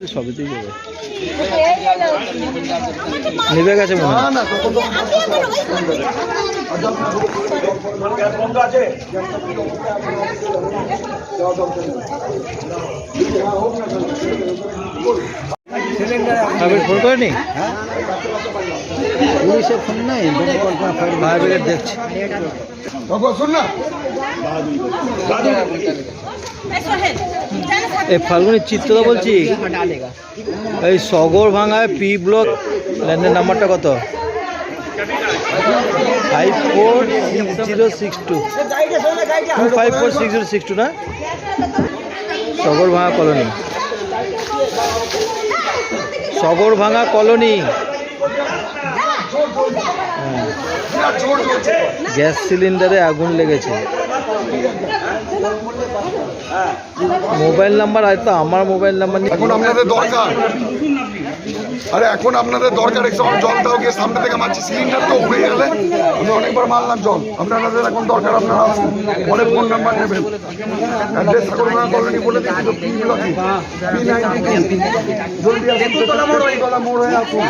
সবেতেই যাবে। গেছে মনে হয়। আপনি ফোন করেনি? পুলিশের ফোন নেই কল্পনা ফায়ার ফায়ার ব্রিগেড দেখছি। এই ফাল্গুনি চিত্রদা বলছি। এই সগর ভাঙায় পি ব্লক ল্যান্ডের নাম্বারটা কত? Five four six zero six two two five four six zero six two না? সগর ভাঙা কলোনি। সগর ভাঙা কলোনি হ্যাঁ। গ্যাস সিলিন্ডারে আগুন লেগেছে মোবাইল নাম্বার হয়তো আমার মোবাইল নাম্বার এখন আপনাদের দরকার। আরে, এখন আপনাদের দরকার জল দাও গিয়ে সামনে থেকে মারছি, সিলিন্ডার তো উড়ে গেলে। আমি অনেকবার মারলাম জল। আপনাদের এখন দরকার, আপনারা পরে ফোন নাম্বার নেবেন। জলদি আসুন।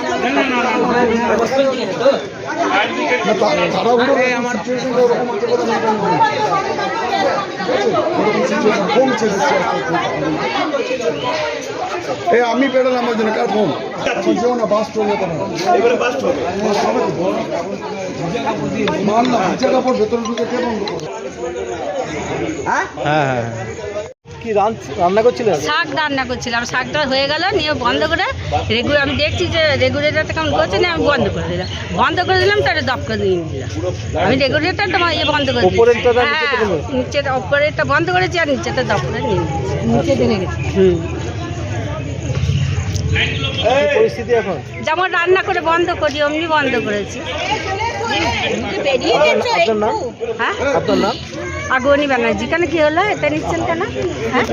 এই আমি পেড়ালাম ওই জন্য কার ফোন যেও না পারে। মারলাম নিচে কাপড় ভেতরে ঢুকে কে বন্ধ করে? হ্যাঁ হ্যাঁ হ্যাঁ। কি রান্না করছিলেন শাক রান্না করছিলাম। শাকটা হয়ে গেল নিয়ে বন্ধ করে রেগুলার আমি দেখছি যে রেগুলেটারটা কেমন করছে না আমি বন্ধ করে দিলাম। বন্ধ করে দিলাম তাহলে দপ করে দিয়ে দিলাম আমি রেগুলেটারটা ইয়ে বন্ধ করে না হ্যাঁ? নিচের ওপরেরটা বন্ধ করেছি আর নিচেটা দপ করে নিয়ে নিচে দিনে গেছি। হুম। পরিস্থিতি এখন? যেমন রান্না করে বন্ধ করি অমনি বন্ধ করেছি। আপনার নাম? হ্যাঁ? আপনার নাম? আগনি ব্যানার্জি কেন কি হলো এটা নিচ্ছেন কেন? হ্যাঁ?